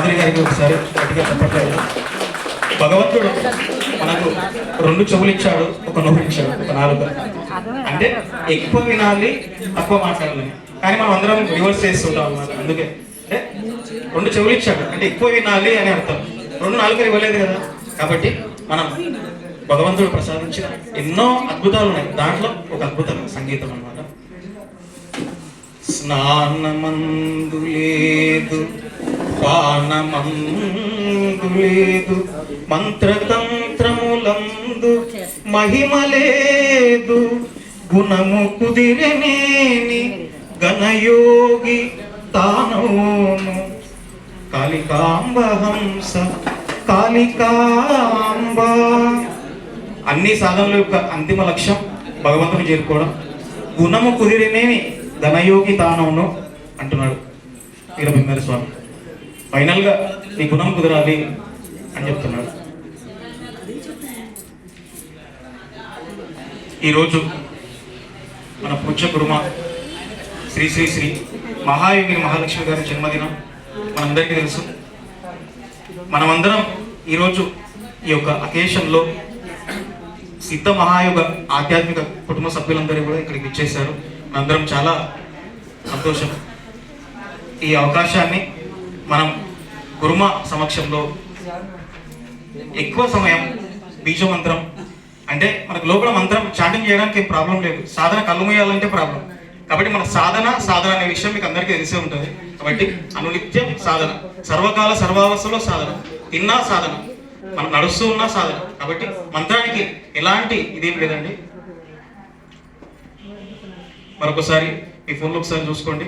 మాదిరి గారికి ఒకసారి గట్టిగా చెప్పట్లేదు. భగవంతుడు మనకు రెండు చెవులు ఇచ్చాడు ఒక నోరు ఇచ్చాడు ఒక నాలుగు. అంటే ఎక్కువ వినాలి తక్కువ మాట్లాడాలి. కానీ మనం అందరం రివర్స్ చేస్తుంటాం అన్నమాట. అందుకే. అంటే రెండు చెవులు ఇచ్చాడు. అంటే ఎక్కువ వినాలి అని అర్థం. రెండు నాలుగు ఇవ్వలేదు కదా. కాబట్టి మనం భగవంతుడు ప్రసాదించిన ఎన్నో అద్భుతాలు ఉన్నాయి. దాంట్లో ఒక అద్భుతం సంగీతం అన్నమాట. స్నానమందు లేదు. పానమందు లేదు మంత్రతంత్రములందు మహిమ లేదు గుణము కుదిరనేని గణయోగి తానోను కాళికాంబ హంస కాళికాంబ. అన్ని సాధనల యొక్క అంతిమ లక్ష్యం భగవంతుని చేరుకోవడం. గుణము కుదిరినేని ధనయోగి తానవును అంటున్నాడు వీరభద్ర స్వామి. ఫైనల్గా నీ గుణం కుదరాలి అని చెప్తున్నాడు ఈరోజు మన పూజ్య కురుమ శ్రీ శ్రీ శ్రీ మహాయోగిని మహాలక్ష్మి గారి జన్మదినం మనందరికీ తెలుసు. మనమందరం ఈరోజు ఈ యొక్క అకేషన్లో సిద్ధ మహాయోగ ఆధ్యాత్మిక కుటుంబ సభ్యులందరూ కూడా ఇక్కడికి ఇచ్చేశారు. మనందరం చాలా సంతోషం. ఈ అవకాశాన్ని మనం గురుమ సమక్షంలో ఎక్కువ సమయం బీజ మంత్రం అంటే మనకు లోపల మంత్రం చాటింగ్ చేయడానికి ఏం ప్రాబ్లం లేదు. సాధన కళ్ళు మూయాలంటే ప్రాబ్లం కాబట్టి మన సాధన సాధన అనే విషయం మీకు అందరికీ తెలిసే ఉంటుంది. కాబట్టి అనునిత్యం సాధన. సర్వకాల సర్వావస్థలో సాధన. తిన్నా సాధన. మనం నడుస్తూ ఉన్నా సాధన. కాబట్టి మంత్రానికి ఎలాంటి ఇదేం లేదండి. మరొకసారి మీ ఫోన్లో ఒకసారి చూసుకోండి.